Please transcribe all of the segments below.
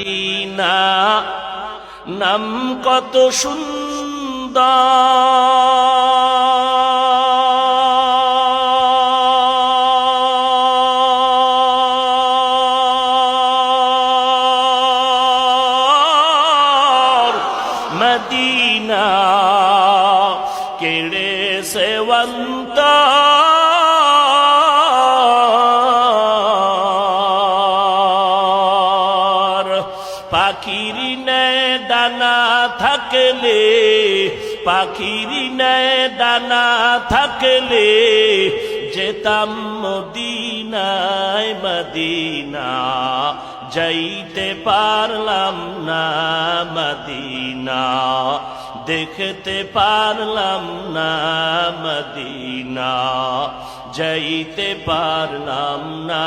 Medina নাম কত সুন্দর। মদিনা কেড়ে সেবন্ত পাখির নেয় ডানা থাকলে, পাখির নেয় ডানা থাকলে, যেতাম মদিনায় মদিনা, যাইতে পারলাম না মদিনা, দেখতে পারলাম না মদিনা, যাইতে পারলাম না।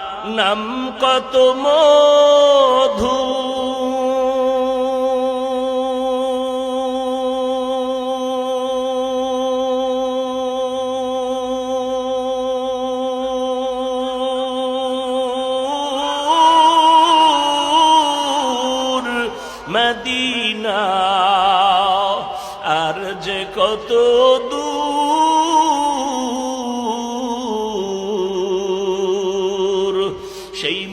নাম কত মধু। মদিনা আর যে কত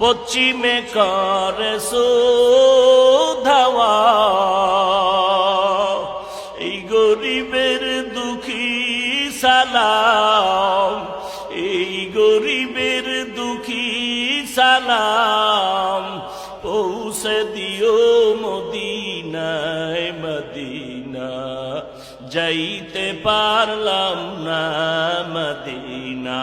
পশ্চিমে করে সুধাওয়া। এই গরিবের দুঃখী সালাম, এই গরিবের দুঃখী সালাম, পৌঁছে দিও মদিনায় মদিনা। যাইতে পারলাম না মদিনা।